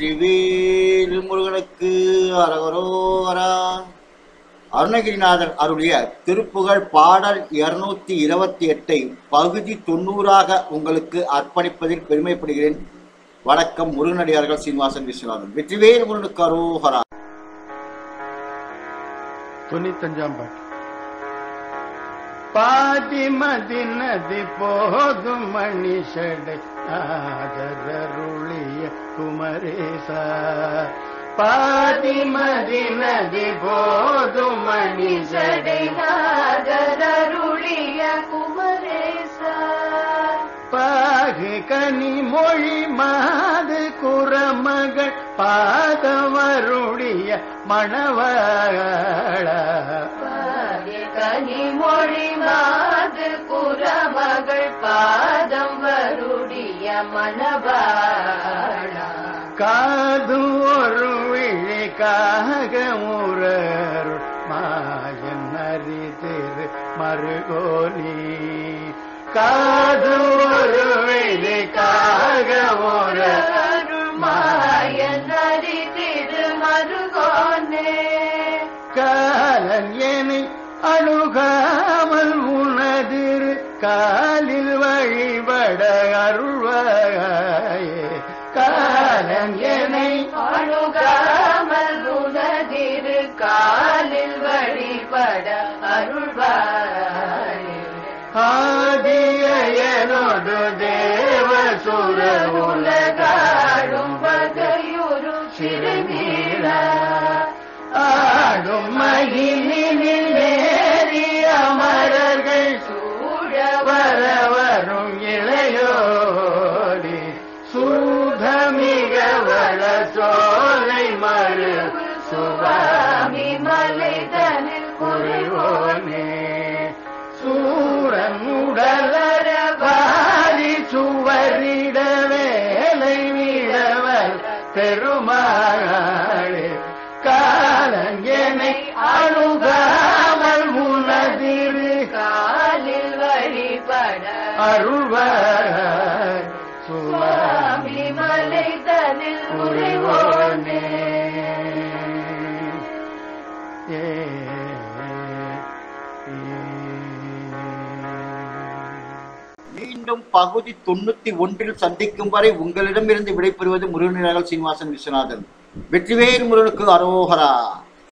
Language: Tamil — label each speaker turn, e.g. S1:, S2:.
S1: வெற்றிவேல் முருகனுக்கு அரகரோரா அருணகிரிநாதர் அருளிய திருப்புகழ் பாடல் இருநூத்தி இருபத்தி எட்டை பகுதி தொண்ணூறாக உங்களுக்கு அர்ப்பணிப்பதில் பெருமைப்படுகிறேன். வணக்கம் முருகனடியார்கள் சீனிவாசன் விஸ்வநாதன். வெற்றிவேல் முருகனுக்கு அரோகரா.
S2: தொண்ணூத்தஞ்சாம் பாட்டு. பாதி மதி நதி போதும் மணிஷடை. ஆதரருளிய குமரேசா. பாதி மதி நதி போதும் மணிஷடை.
S3: ஜடைநாதருளிய குமரேசா.
S2: பாகு கனி மொழி மாது குரமகள். பாதவருடைய மணவாள.
S3: கனி மொழி வருடைய
S2: காது ஒரு விழிக்காக முரர் மாயன் அறிதிரு மருகோனி காது ஒரு விழிக்காக முரர்
S3: மாயன் அறிதிரு திருமருகோனே
S2: காலன் என்னை அணுகாமல் உனது காலில் வழிபட அருள்வாயே. காலன் என்னை
S3: அணுகாமல் உனதிரு காலில் வழிபட அருள்வாயே.
S2: ஆதியனோடு தேவ சுர
S3: உலகாடும் வகையுறு சிறுநீரா.
S2: ஆடும் மகிழினில்
S3: சுவாமி மலைதனில்
S2: குறைவோனே சூரன் உடலர பாரி சுவரிட வேலை விடவர் பெருமாளே. காலங்கனை அணுகாமல் உனதிரு
S3: காலில் வழிபட.
S2: அருள்வர். சுவாமி
S3: மலைதனில்
S2: குறைவோனே
S1: மீண்டும் பகுதி தொண்ணூத்தி ஒன்றில் சந்திக்கும் வரை உங்களிடமிருந்து விடைபெறுவது முருகன் சீனிவாசன் விஸ்வநாதன். வெற்றிவேல் முருகனுக்கு அரோகரா.